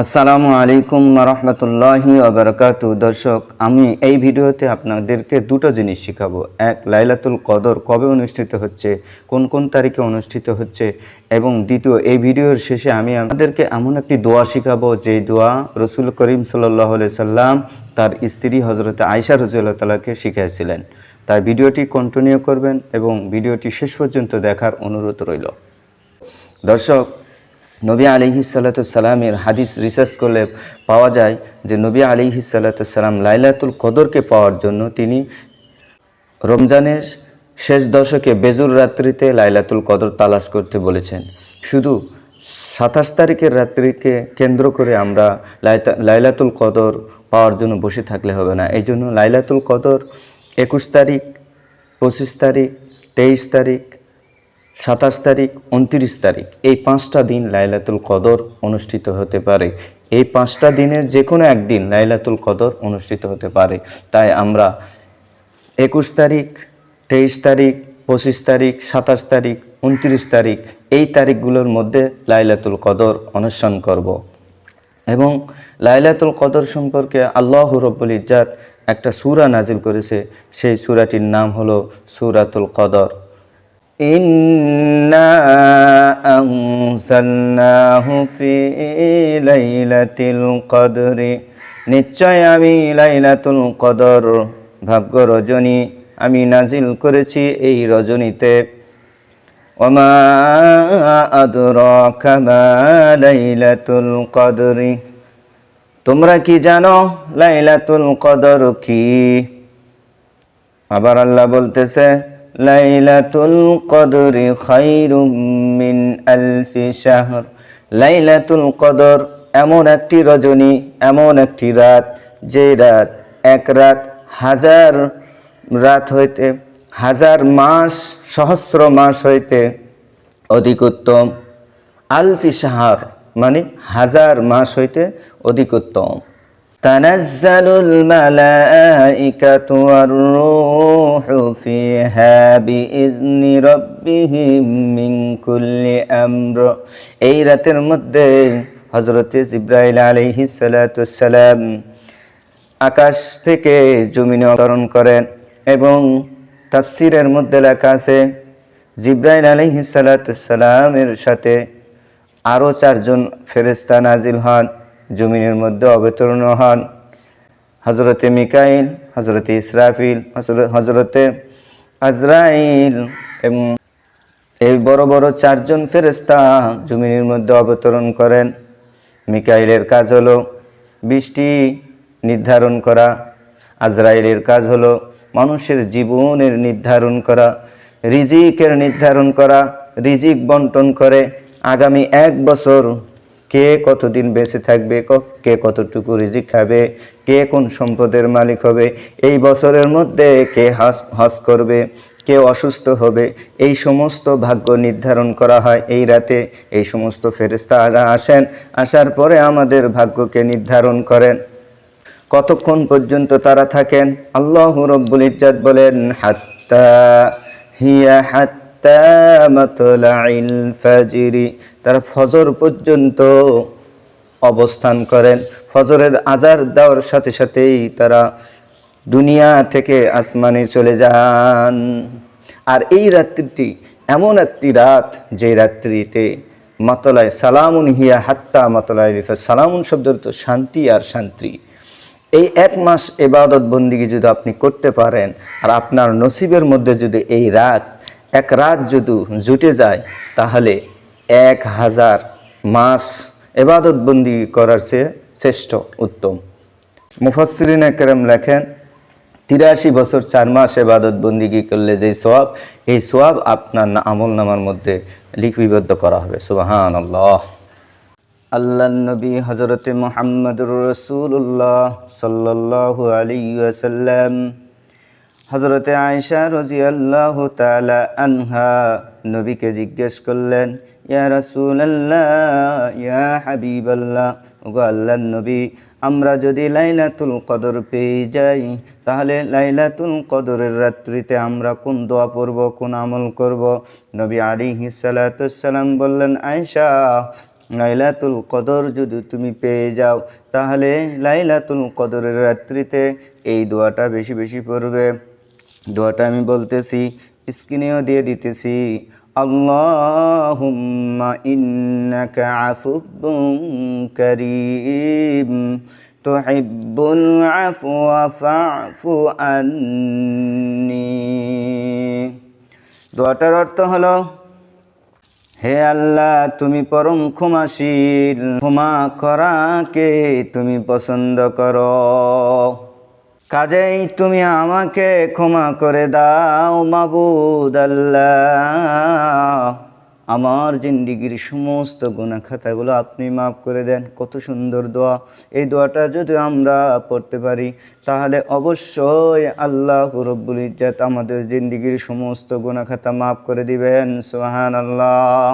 আসসালামু আলাইকুম রহমতুল্লাহি আবরকাত দর্শক, আমি এই ভিডিওতে আপনাদেরকে দুটো জিনিস শেখাবো। এক, লাইলাতুল কদর কবে অনুষ্ঠিত হচ্ছে, কোন কোন তারিখে অনুষ্ঠিত হচ্ছে, এবং দ্বিতীয়, এই ভিডিওর শেষে আমি আমাদেরকে এমন একটি দোয়া শেখাবো যে দোয়া রসুল করিম সাল্লাহ সাল্লাম তার স্ত্রী হজরত আয়সা রজিউল্লাহ তালাকে শিখিয়েছিলেন। তাই ভিডিওটি কন্টিনিউ করবেন এবং ভিডিওটি শেষ পর্যন্ত দেখার অনুরোধ রইল। দর্শক নবী আলিহি সাল্লামের হাদিস রিসার্চ করলে পাওয়া যায় যে নবী আলিহি সাল্লাম লাইলাতুল কদরকে পাওয়ার জন্য তিনি রমজানের শেষ দশকে বেজুর রাত্রিতে লাইলাতুল কদর তালাশ করতে বলেছেন। শুধু সাতাশ তারিখের রাত্রিকে কেন্দ্র করে আমরা লাইলাতুল কদর পাওয়ার জন্য বসে থাকলে হবে না। এই জন্য লাইলাতুল কদর একুশ তারিখ, পঁচিশ তারিখ, তেইশ তারিখ সাতাশ তারিখ, উনত্রিশ তারিখ, এই পাঁচটা দিন লাইলাতুল কদর অনুষ্ঠিত হতে পারে। এই পাঁচটা দিনের যে কোনো একদিন লাইলাতুল কদর অনুষ্ঠিত হতে পারে। তাই আমরা একুশ তারিখ, তেইশ তারিখ, পঁচিশ তারিখ, সাতাশ তারিখ, উনত্রিশ তারিখ এই তারিখগুলোর মধ্যে লাইলাতুল কদর অনুষ্ঠান করব। এবং লাইলাতুল কদর সম্পর্কে আল্লাহ রব্বুল ইজ্জাত একটা সূরা নাজিল করেছে। সেই সূরাটির নাম হলো সূরাতুল কদর। إنا أنزلناه في ليلة القدر নিশ্চয় আমি লাইলাতুল কদর ভাগ্য রজনী আমি নাজিল করেছি এই রজনীতে ওমা আদরাকা মা লাইলাতুল কদরি তোমরা কি জানো লাইলাতুল কদর কি আবার আল্লাহ বলতেছে লাইলাতুল কদরি খাইরুম মিন আলফি শাহর। লাইলাতুল কদর এমন একটি রজনী, এমন একটি রাত, যে রাত এক রাত হাজার রাত হইতে, হাজার মাস, সহস্র মাস হইতে অধিক উত্তম। আলফি শাহর মানে হাজার মাস হইতে অধিক উত্তম। تنزل الملائكة والروح فيها بإذن ربهم من كل أمر এই রাতের মধ্যে হজরত জিব্রাইল আলাইহি সালাম আকাশ থেকে জমিনে অবতরণ করেন এবং তাফসিরের মধ্যে লেখা আছে জিব্রাইল আলাইহি সালামের সাথে আরও চারজন ফেরেস্তা নাজিল হন জমিনের মধ্যে অবতরণ হন। হজরতে মিকাইল হজরতে ইসরাফিল হজর- হজরতে আজরাইল এবং এই বড় বড় চারজন ফেরেস্তা জমিনের মধ্যে অবতরণ করেন। মিকাইলের কাজ হলো বৃষ্টি নির্ধারণ করা। আজরাইলের কাজ হলো মানুষের জীবনের নির্ধারণ করা, রিজিকের নির্ধারণ করা, রিজিক বন্টন করে আগামী এক বছর কে কতদিন বেঁচে থাকবে, কে কতটুকু রিজিক খাবে, কে কোন সম্পদের মালিক হবে, এই বছরের মধ্যে কে হাস হজ করবে, কে অসুস্থ হবে, এই সমস্ত ভাগ্য নির্ধারণ করা হয় এই রাতে। এই সমস্ত ফেরেস্তারা আসেন, আসার পরে আমাদের ভাগ্যকে নির্ধারণ করেন। কতক্ষণ পর্যন্ত তারা থাকেন? আল্লাহ রব্বুল ইজ্জাত বলেন, হাত্তা হিয়া হাত্তা ফাজিরি, তারা ফজর পর্যন্ত অবস্থান করেন। ফজরের আজার দেওয়ার সাথে সাথেই তারা দুনিয়া থেকে আসমানে চলে যান। আর এই রাত্রিটি এমন একটি রাত, যে রাত্রিতে মাতলায় সালামুন হিয়া হাত্তা মাতলায় রিফা, সালামুন শব্দের তো শান্তি আর শান্তি। এই এক মাস এবাদত বন্দিগি যদি আপনি করতে পারেন, আর আপনার নসিবের মধ্যে যদি এই রাত এক রাত যদি জুটে যায়, তাহলে এক হাজার মাস এবাদত বন্দি করার চেয়ে শ্রেষ্ঠ উত্তম। মুফাসরিন একরম লেখেন, তিরাশি বছর চার মাস এবাদত বন্দিগি করলে যে সোয়াব এই সোয়াব আপনার আমল নামার মধ্যে লিপিবদ্ধ করা হবে। সুবাহান আল্লাহ আল্লাহ নবী হজরতে মোহাম্মদুর রসুল্লাহ সাল্লাল্লাহু আলাইহি ওয়াসাল্লাম হজরতে আয়েশা রাজি আল্লাহ তালা আনহা নবীকে জিজ্ঞেস করলেন, ইয়া রাসূলুল্লাহ, ইয়া হাবিবাল্লাহ, ওগো আল্লাহর নবী, আমরা যদি লাইলাতুল কদর পেয়ে যাই, তাহলে লাইলাতুল কদরের রাত্রিতে আমরা কোন দোয়া পড়ব, কোন আমল করব? নবী আলিহি সালাম বললেন, আয়েশা, লাইলাতুল কদর যদি তুমি পেয়ে যাও, তাহলে লাইলাতুল কদরের রাত্রিতে এই দোয়াটা বেশি বেশি পড়বে। দোয়াটা আমি বলতেছি, স্ক্রিনেও দিয়ে দিতেছি, আল্লাহুম্মা ইন্নাকা আফুব্বুন কারীম, তুহিব্বুল আফওয়া ফা'ফু আন্নি। দোয়াটার অর্থ হলো, হে আল্লাহ, তুমি পরম ক্ষমাশীল, ক্ষমা করাকে তুমি পছন্দ করো। কাজেই তুমি আমাকে ক্ষমা করে দাও মাবুদ আল্লাহ আমার জিন্দিগির সমস্ত গুণা খাতাগুলো আপনি মাফ করে দেন, কত সুন্দর দোয়া। এই দোয়াটা যদি আমরা পড়তে পারি, তাহলে অবশ্যই আল্লাহ রব্বুল ইজ্জাত আমাদের জিন্দিগির সমস্ত গুণা খাতা মাফ করে দিবেন সোহান আল্লাহ